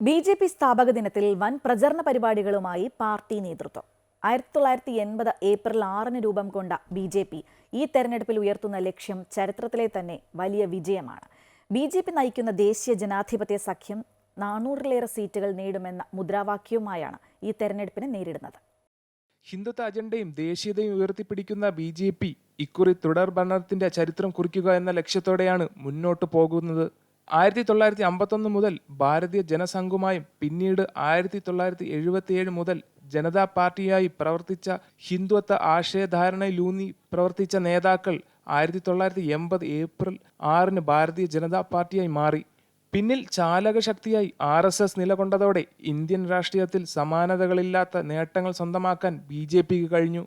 B J P സ്ഥാപക ദിനത്തിൽ വൻ പ്രചരണ പരിപാടികളുമായി പാർട്ടി നേതൃത്വം. ആയിരത്തി തൊള്ളായിരത്തി എൺപത് ഏപ്രിൽ ആറിന് രൂപം കൊണ്ട ബി ജെ പി ഈ തെരഞ്ഞെടുപ്പിൽ ഉയർത്തുന്ന ലക്ഷ്യം ചരിത്രത്തിലെ തന്നെ വലിയ വിജയമാണ്. ബി ജെ പി നയിക്കുന്ന ദേശീയ ജനാധിപത്യ സഖ്യം നാനൂറിലേറെ സീറ്റുകൾ നേടുമെന്ന മുദ്രാവാക്യവുമായാണ് ഈ തെരഞ്ഞെടുപ്പിനെ നേരിടുന്നത്. ഹിന്ദുത്വ അജണ്ടയും ദേശീയതയും ഉയർത്തിപ്പിടിക്കുന്ന ബി ജെ പി ഇക്കുറി തുടർ ഭരണത്തിന്റെ ചരിത്രം കുറിക്കുക എന്ന ലക്ഷ്യത്തോടെയാണ് മുന്നോട്ട് പോകുന്നത് ആയിരത്തി തൊള്ളായിരത്തി അമ്പത്തൊന്ന് മുതൽ ഭാരതീയ ജനസംഘുമായും പിന്നീട് ആയിരത്തി തൊള്ളായിരത്തി എഴുപത്തിയേഴ് മുതൽ ജനതാ പാർട്ടിയായി പ്രവർത്തിച്ച ഹിന്ദുത്വ ആശയധാരണയിലൂന്നി പ്രവർത്തിച്ച നേതാക്കൾ ആയിരത്തി തൊള്ളായിരത്തി എൺപത് ഏപ്രിൽ ആറിന് ഭാരതീയ ജനതാ പാർട്ടിയായി മാറി. പിന്നിൽ ചാലകശക്തിയായി ആർ എസ് എസ് നിലകൊണ്ടതോടെ ഇന്ത്യൻ രാഷ്ട്രീയത്തിൽ സമാനതകളില്ലാത്ത നേട്ടങ്ങൾ സ്വന്തമാക്കാൻ ബി ജെ പിക്ക് കഴിഞ്ഞു.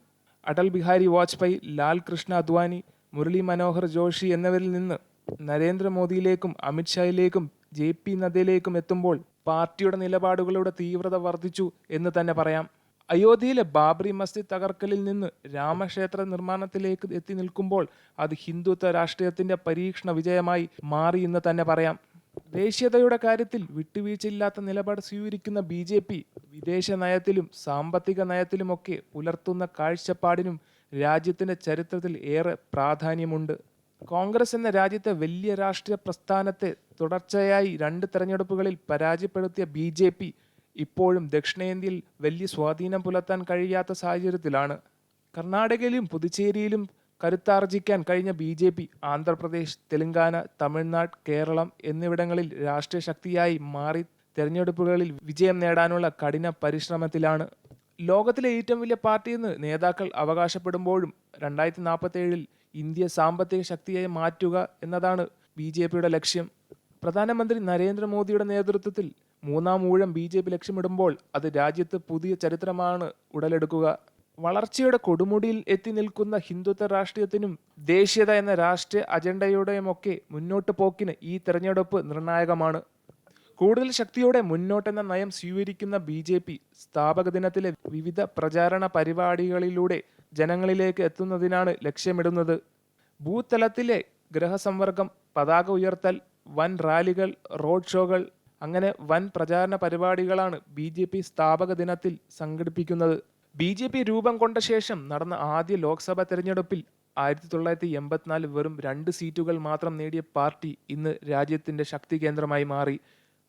അടൽ ബിഹാരി വാജ്പേയി ലാൽ കൃഷ്ണ അദ്വാനി മുരളി മനോഹർ ജോഷി എന്നിവരിൽ നിന്ന് നരേന്ദ്രമോദിയിലേക്കും അമിത്ഷായിലേക്കും ജെ പി നദ്ദയിലേക്കും എത്തുമ്പോൾ പാർട്ടിയുടെ നിലപാടുകളുടെ തീവ്രത വർദ്ധിച്ചു എന്ന് തന്നെ പറയാം. അയോധ്യയിലെ ബാബറി മസ്ജിദ് തകർക്കലിൽ നിന്ന് രാമക്ഷേത്ര നിർമ്മാണത്തിലേക്ക് എത്തി നിൽക്കുമ്പോൾ അത് ഹിന്ദുത്വ രാഷ്ട്രീയത്തിന്റെ പരീക്ഷണ വിജയമായി മാറി എന്ന് തന്നെ പറയാം. ദേശീയതയുടെ കാര്യത്തിൽ വിട്ടുവീഴ്ചയില്ലാത്ത നിലപാട് സ്വീകരിക്കുന്ന ബി ജെ പി വിദേശ നയത്തിലും സാമ്പത്തിക നയത്തിലുമൊക്കെ പുലർത്തുന്ന കാഴ്ചപ്പാടിനും രാജ്യത്തിന്റെ ചരിത്രത്തിൽ ഏറെ പ്രാധാന്യമുണ്ട്. കോൺഗ്രസ് എന്ന രാജ്യത്തെ വലിയ രാഷ്ട്രീയ പ്രസ്ഥാനത്തെ തുടർച്ചയായി രണ്ട് തെരഞ്ഞെടുപ്പുകളിൽ പരാജയപ്പെടുത്തിയ ബി ജെ പി ഇപ്പോഴും ദക്ഷിണേന്ത്യയിൽ വലിയ സ്വാധീനം പുലർത്താൻ കഴിയാത്ത സാഹചര്യത്തിലാണ്. കർണാടകയിലും പുതുച്ചേരിയിലും കരുത്താർജിക്കാൻ കഴിഞ്ഞ B J P Andhra Pradesh Telangana Tamil Nadu Keralam എന്നിവിടങ്ങളിൽ രാഷ്ട്രീയ ശക്തിയായി മാറി തെരഞ്ഞെടുപ്പുകളിൽ വിജയം നേടാനുള്ള കഠിന പരിശ്രമത്തിലാണ്. ലോകത്തിലെ ഏറ്റവും വലിയ പാർട്ടിയെന്ന് നേതാക്കൾ അവകാശപ്പെടുമ്പോഴും രണ്ടായിരത്തി നാൽപ്പത്തി ഏഴിൽ ഇന്ത്യ സാമ്പത്തിക ശക്തിയായി മാറ്റുക എന്നതാണ് ബി ജെ പിയുടെ ലക്ഷ്യം. പ്രധാനമന്ത്രി നരേന്ദ്രമോദിയുടെ നേതൃത്വത്തിൽ മൂന്നാം ഊഴം ബി ജെ പി ലക്ഷ്യമിടുമ്പോൾ അത് രാജ്യത്ത് പുതിയ ചരിത്രമാണ് ഉടലെടുക്കുക. വളർച്ചയുടെ കൊടുമുടിയിൽ എത്തി നിൽക്കുന്ന ഹിന്ദുത്വ രാഷ്ട്രീയത്തിനും ദേശീയത എന്ന രാഷ്ട്രീയ അജണ്ടയുടെയുമൊക്കെ മുന്നോട്ട് പോക്കിന് ഈ തെരഞ്ഞെടുപ്പ് നിർണായകമാണ്. കൂടുതൽ ശക്തിയോടെ മുന്നോട്ടെന്ന നയം സ്വീകരിക്കുന്ന ബി ജെ പി സ്ഥാപക ദിനത്തിലെ വിവിധ പ്രചാരണ പരിപാടികളിലൂടെ ജനങ്ങളിലേക്ക് എത്തുന്നതിനാണ് ലക്ഷ്യമിടുന്നത്. ബൂത്ത് തലത്തിലെ ഗ്രഹസംവർഗം പതാക ഉയർത്തൽ വൻ റാലികൾ റോഡ് ഷോകൾ അങ്ങനെ വൻ പ്രചാരണ പരിപാടികളാണ് ബി ജെ പി സ്ഥാപക ദിനത്തിൽ സംഘടിപ്പിക്കുന്നത്. ബി ജെ പി രൂപം കൊണ്ട ശേഷം നടന്ന ആദ്യ ലോക്സഭാ തെരഞ്ഞെടുപ്പിൽ ആയിരത്തി തൊള്ളായിരത്തി എൺപത്തിനാല് വെറും രണ്ട് സീറ്റുകൾ മാത്രം നേടിയ പാർട്ടി ഇന്ന് രാജ്യത്തിന്റെ ശക്തി കേന്ദ്രമായി മാറി.